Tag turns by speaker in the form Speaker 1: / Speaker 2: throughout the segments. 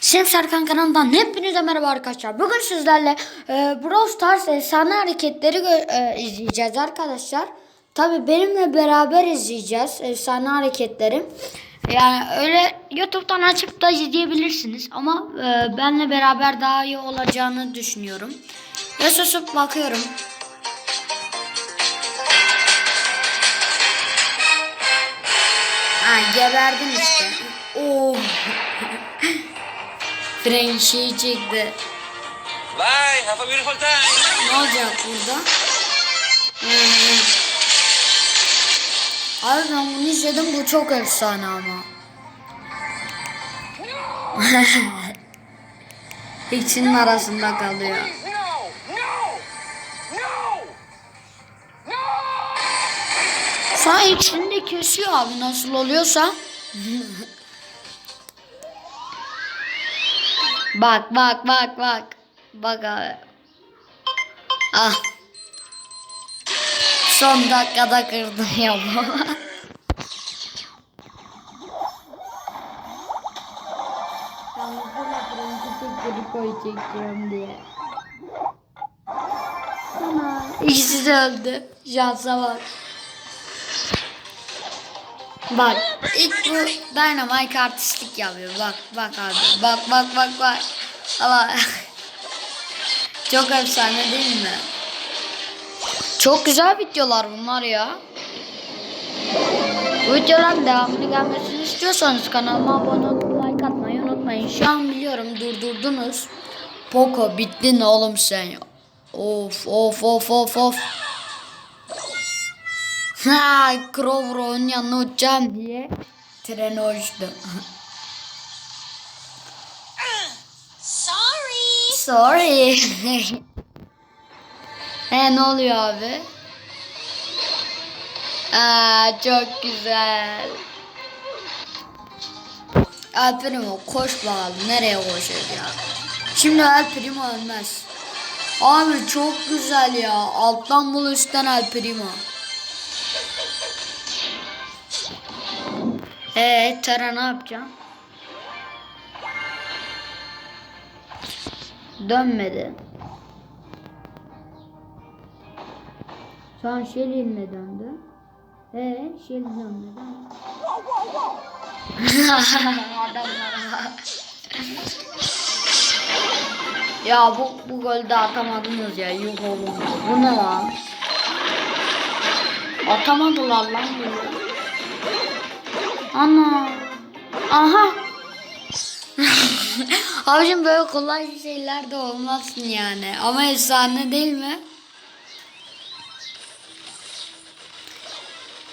Speaker 1: Sen Serkan kanalından hepinize merhaba arkadaşlar. Bugün sizlerle e, Brawl Stars efsane hareketleri e, izleyeceğiz arkadaşlar. Tabi benimle beraber izleyeceğiz efsane hareketleri. Yani öyle YouTube'dan açıp da izleyebilirsiniz ama e, benle beraber daha iyi olacağını düşünüyorum. Ve susup bakıyorum. Ha geberdin işte. Oo. Frenk şey çekti.
Speaker 2: Bye, have a beautiful time.
Speaker 1: Ne olacak burada? Ee, Abi ben bunu izledim bu çok efsane ama. İkisinin arasında kalıyor.
Speaker 2: No, no, no, no.
Speaker 1: Sonra ikisini de kesiyor abi nasıl oluyorsa. bak bak bak bak. Bak abi. Ah. Son dakikada kırdı ya bu. çekiyorum diye. Ana. İkisi de öldü. Şansa bak. Bak ilk bu Dynamite artistlik yapıyor. Bak bak abi. Bak bak bak bak. Allah. Çok efsane değil mi? Çok güzel videolar bunlar ya. Bu videoların devamını gelmesini istiyorsanız kanalıma abone olup like atmayı unutmayın. Şu an biliyorum durdurdunuz. Poco bittin oğlum sen. Of of of of of. Ha, Crowro'nun yanına uçacağım diye trene uçtu.
Speaker 3: Sorry.
Speaker 1: Sorry. He ne oluyor abi? Aa, çok güzel. El Primo koş bakalım. Nereye koşuyor ya? Şimdi El Primo ölmez. Abi çok güzel ya. Alttan bul üstten El Primo. Eee Tara ne yapacağım? Dönmedi. Şu an Shelly'inle döndü. Ee, Shelly dönmedi. Ya bu, bu golü de atamadınız ya. Yuh oğlum. Bu ne lan? Atamadılar lan bunu. Ana. Aha. Abicim böyle kolay şeyler de olmasın yani. Ama efsane değil mi?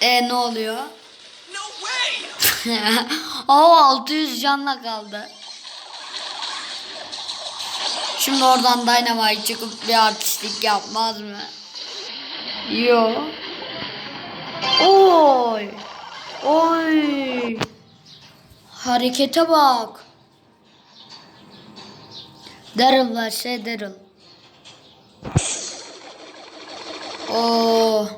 Speaker 1: E ne oluyor? O 600 canla kaldı. Şimdi oradan Dynamite çıkıp bir artistlik yapmaz mı? Yo. Oy. Oy. Harekete bak. Daryl var şey Daryl. Oo.
Speaker 2: Okay.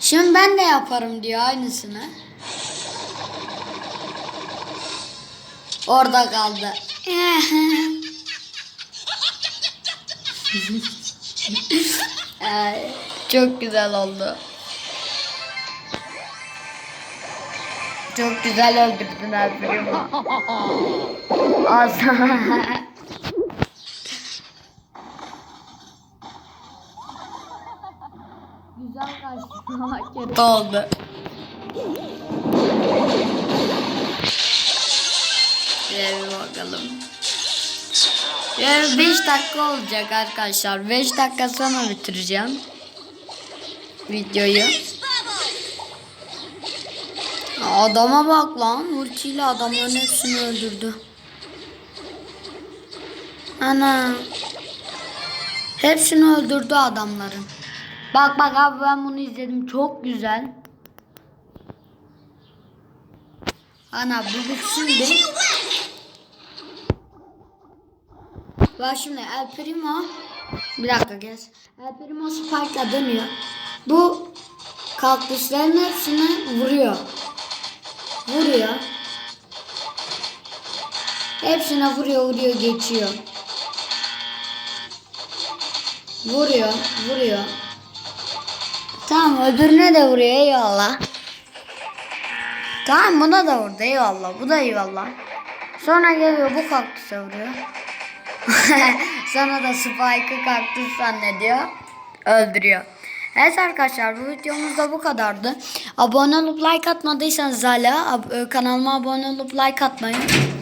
Speaker 1: Şimdi ben de yaparım diyor aynısını. Orada kaldı. Ay, Çok güzel oldu. Çok güzel öldürdün Alper'imi. Az. güzel kaçtı. Hareket oldu. Bir bakalım. Yani 5 dakika olacak arkadaşlar. 5 dakika sonra bitireceğim videoyu. Adama bak lan. Ultiyle adamların hepsini öldürdü. Ana. Hepsini öldürdü adamların. Bak bak abi ben bunu izledim. Çok güzel. Ana bu bitsin de. Bak şimdi El Primo. Bir dakika gez. El Primo Spike'la dönüyor. Bu kaktüslerin hepsini vuruyor. Vuruyor. Hepsine vuruyor vuruyor geçiyor. Vuruyor vuruyor. Tamam öbürüne de vuruyor eyvallah. Tamam buna da vurdu eyvallah. Bu da eyvallah. Sonra geliyor bu kaktüse vuruyor. Sonra da Spike'ı kaktüs zannediyor. Öldürüyor. Evet arkadaşlar bu videomuz da bu kadardı. Abone olup like atmadıysanız hala e, kanalıma abone olup like atmayı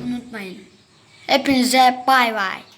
Speaker 1: unutmayın. Hepinize bay bay.